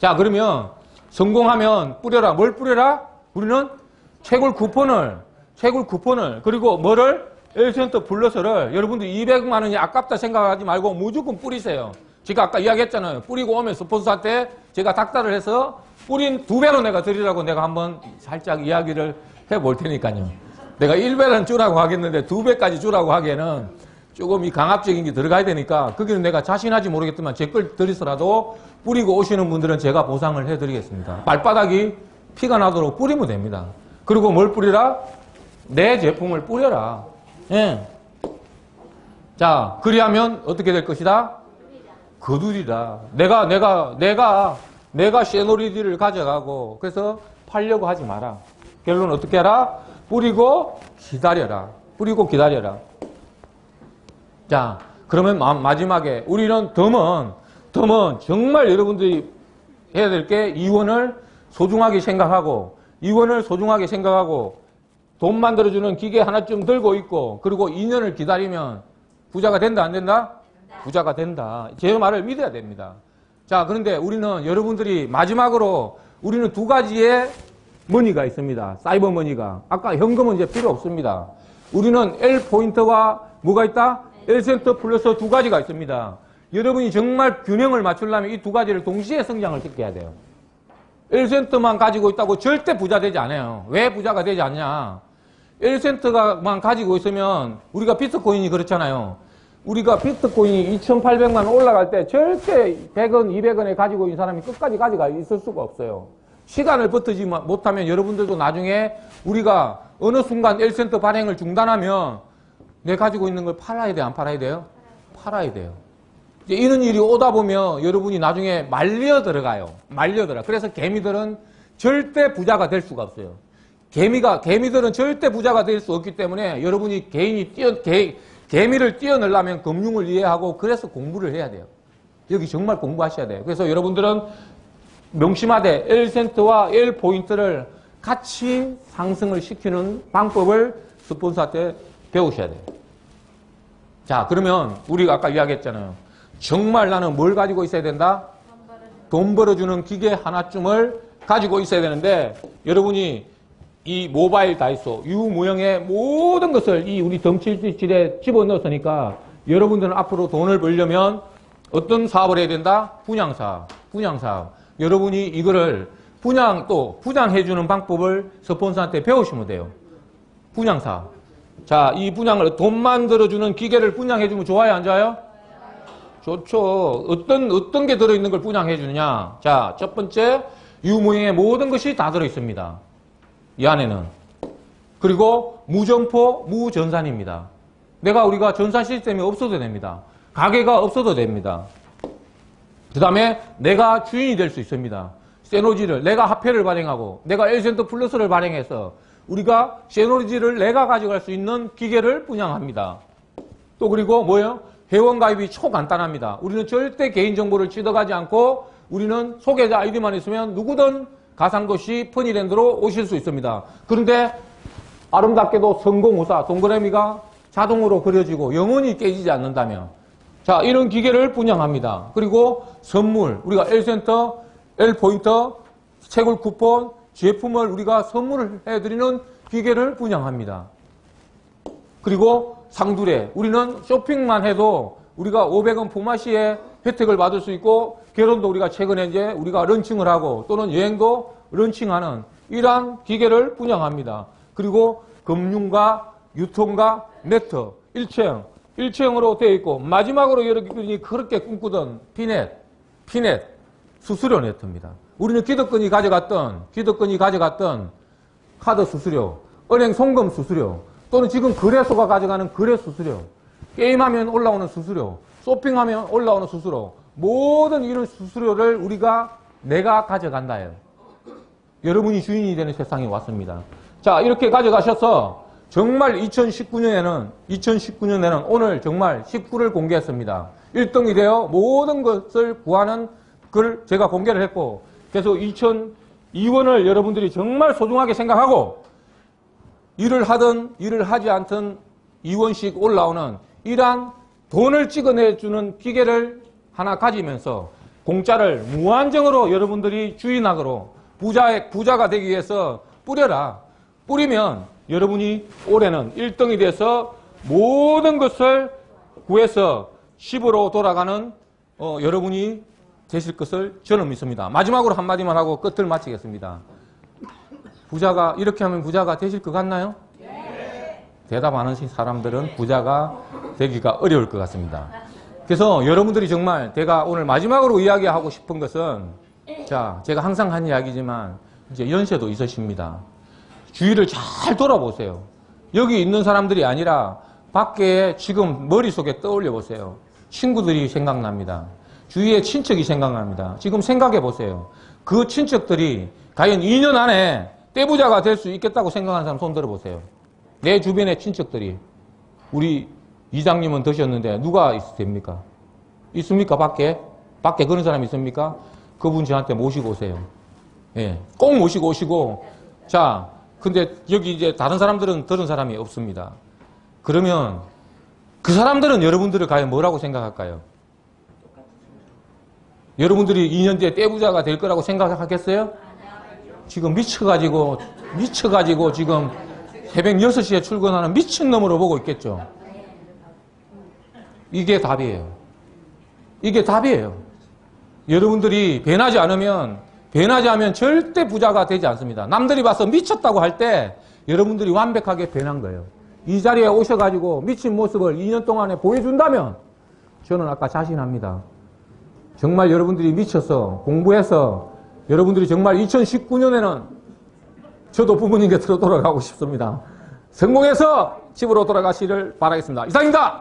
자, 그러면 성공하면 뿌려라. 뭘 뿌려라? 우리는 채굴 쿠폰을, 채굴 쿠폰을, 그리고 뭐를? 1센터 플러스를 여러분들 200만 원이 아깝다 생각하지 말고 무조건 뿌리세요. 제가 아까 이야기했잖아요. 뿌리고 오면 스폰서한테 제가 닥달을 해서 뿌린 두 배로 내가 드리라고 내가 한번 살짝 이야기를 해 볼 테니까요. 내가 1배는 주라고 하겠는데 두 배까지 주라고 하기에는 조금 이 강압적인 게 들어가야 되니까 거기는 내가 자신하지 모르겠지만 제 걸 드리서라도 뿌리고 오시는 분들은 제가 보상을 해드리겠습니다. 발바닥이 피가 나도록 뿌리면 됩니다. 그리고 뭘 뿌리라? 내 제품을 뿌려라. 예. 자, 그리하면 어떻게 될 것이다? 거두리라. 내가, 내가, 내가, 내가 쉐노리디를 가져가고, 그래서 팔려고 하지 마라. 결론은 어떻게 하라? 뿌리고 기다려라. 뿌리고 기다려라. 자, 그러면 마, 지막에 우리는 덤은, 덤은 정말 여러분들이 해야 될 게 이원을 소중하게 생각하고, 이원을 소중하게 생각하고, 돈 만들어주는 기계 하나쯤 들고 있고, 그리고 2년을 기다리면 부자가 된다, 안 된다? 부자가 된다. 제 말을 믿어야 됩니다. 자, 그런데 우리는 여러분들이 마지막으로 우리는 두 가지의 머니가 있습니다. 사이버 머니가. 아까 현금은 이제 필요 없습니다. 우리는 L 포인트와 뭐가 있다? L 센터 플러스 두 가지가 있습니다. 여러분이 정말 균형을 맞추려면 이 두 가지를 동시에 성장을 시켜야 돼요. 1센트만 가지고 있다고 절대 부자 되지 않아요. 왜 부자가 되지 않냐? 1센트만 가지고 있으면 우리가 비트코인이 그렇잖아요. 우리가 비트코인이 2,800만 원 올라갈 때 절대 100원, 200원에 가지고 있는 사람이 끝까지 가져가 있을 수가 없어요. 시간을 버티지 못하면 여러분들도 나중에 우리가 어느 순간 1센트 발행을 중단하면 내 가지고 있는 걸 팔아야 돼, 안 팔아야 돼요? 팔아야 돼요. 이제 이런 일이 오다 보면 여러분이 나중에 말려 들어가요. 말려 들어. 그래서 개미들은 절대 부자가 될 수가 없어요. 개미가, 개미들은 절대 부자가 될 수 없기 때문에 여러분이 개인이 뛰어, 개, 개미를 뛰어내려면 금융을 이해하고 그래서 공부를 해야 돼요. 여기 정말 공부하셔야 돼요. 그래서 여러분들은 명심하되 1센트와 1포인트를 같이 상승을 시키는 방법을 스폰서한테 배우셔야 돼요. 자, 그러면 우리가 아까 이야기했잖아요. 정말 나는 뭘 가지고 있어야 된다? 돈 벌어주는 기계 하나쯤을 가지고 있어야 되는데 여러분이 이 모바일 다이소 유 모형의 모든 것을 이 우리 덩치질에 집어넣었으니까 여러분들은 앞으로 돈을 벌려면 어떤 사업을 해야 된다? 분양사업. 분양사업. 여러분이 이거를 분양 또 분양해주는 방법을 스폰서한테 배우시면 돼요. 분양사업. 자, 이 분양을 돈 만 들어주는 기계를 분양해주면 좋아요, 안 좋아요? 좋죠. 어떤, 어떤 게 들어있는 걸 분양해주느냐. 자, 첫 번째, 유무형의 모든 것이 다 들어있습니다. 이 안에는. 그리고 무점포, 무전산입니다. 내가 우리가 전산 시스템이 없어도 됩니다. 가게가 없어도 됩니다. 그 다음에 내가 주인이 될 수 있습니다. 세노지를 내가 화폐를 발행하고 내가 엘센터 플러스를 발행해서 우리가 세노지를 내가 가져갈 수 있는 기계를 분양합니다. 또 그리고 뭐예요? 회원 가입이 초간단합니다. 우리는 절대 개인정보를 찌어가지 않고 우리는 소개자 아이디만 있으면 누구든 가상도시 퍼니랜드로 오실 수 있습니다. 그런데 아름답게도 성공후사 동그라미가 자동으로 그려지고 영원히 깨지지 않는다면 자 이런 기계를 분양합니다. 그리고 선물 우리가 L센터, L포인터, 채굴 쿠폰, 제품을 우리가 선물을 해드리는 기계를 분양합니다. 그리고 상두례 우리는 쇼핑만 해도 우리가 500원 포마시에 혜택을 받을 수 있고 결혼도 우리가 최근에 이제 우리가 런칭을 하고 또는 여행도 런칭하는 이러한 기계를 분양합니다. 그리고 금융과 유통과 네트 일체형 일체형으로 되어 있고 마지막으로 여러분이 그렇게 꿈꾸던 피넷 피넷 수수료 네트입니다. 우리는 기득권이 가져갔던 기득권이 가져갔던 카드 수수료 은행 송금 수수료 또는 지금 거래소가 가져가는 거래 수수료 게임하면 올라오는 수수료 쇼핑하면 올라오는 수수료 모든 이런 수수료를 우리가 내가 가져간다예요. 여러분이 주인이 되는 세상이 왔습니다. 자 이렇게 가져가셔서 정말 2019년에는 2019년에는 오늘 정말 19를 공개했습니다. 1등이 되어 모든 것을 구하는 글 제가 공개를 했고 그래서 2002원을 여러분들이 정말 소중하게 생각하고 일을 하든 일을 하지 않든 2원씩 올라오는 이러한 돈을 찍어내주는 기계를 하나 가지면서 공짜를 무한정으로 여러분들이 주인학으로 부자, 부자가 되기 위해서 뿌려라. 뿌리면 여러분이 올해는 1등이 돼서 모든 것을 구해서 10으로 돌아가는 어, 여러분이 되실 것을 저는 믿습니다. 마지막으로 한마디만 하고 끝을 마치겠습니다. 부자가 이렇게 하면 부자가 되실 것 같나요? 대답 안 하신 사람들은 부자가 되기가 어려울 것 같습니다. 그래서 여러분들이 정말 제가 오늘 마지막으로 이야기하고 싶은 것은 자, 제가 항상 한 이야기지만 이제 연세도 있으십니다. 주위를 잘 돌아보세요. 여기 있는 사람들이 아니라 밖에 지금 머릿속에 떠올려 보세요. 친구들이 생각납니다. 주위에 친척이 생각납니다. 지금 생각해 보세요. 그 친척들이 과연 2년 안에 떼부자가 될 수 있겠다고 생각하는 사람 손 들어 보세요. 내 주변의 친척들이 우리 이장님은 드셨는데 누가 있, 됩니까? 있습니까? 밖에? 밖에 그런 사람 있습니까? 그분 저한테 모시고 오세요. 예. 꼭 모시고 오시고, 자, 근데 여기 이제 다른 사람들은 들은 사람이 없습니다. 그러면 그 사람들은 여러분들을 과연 뭐라고 생각할까요? 여러분들이 2년 뒤에 떼부자가 될 거라고 생각하겠어요? 지금 미쳐가지고, 미쳐가지고 지금 새벽 6시에 출근하는 미친놈으로 보고 있겠죠. 이게 답이에요. 이게 답이에요. 여러분들이 변하지 않으면, 변하지 않으면 절대 부자가 되지 않습니다. 남들이 봐서 미쳤다고 할 때 여러분들이 완벽하게 변한 거예요. 이 자리에 오셔가지고 미친 모습을 2년 동안에 보여준다면 저는 아까 자신합니다. 정말 여러분들이 미쳐서 공부해서 여러분들이 정말 2019년에는 저도 부모님 곁으로 돌아가고 싶습니다. 성공해서 집으로 돌아가시를 바라겠습니다. 이상입니다.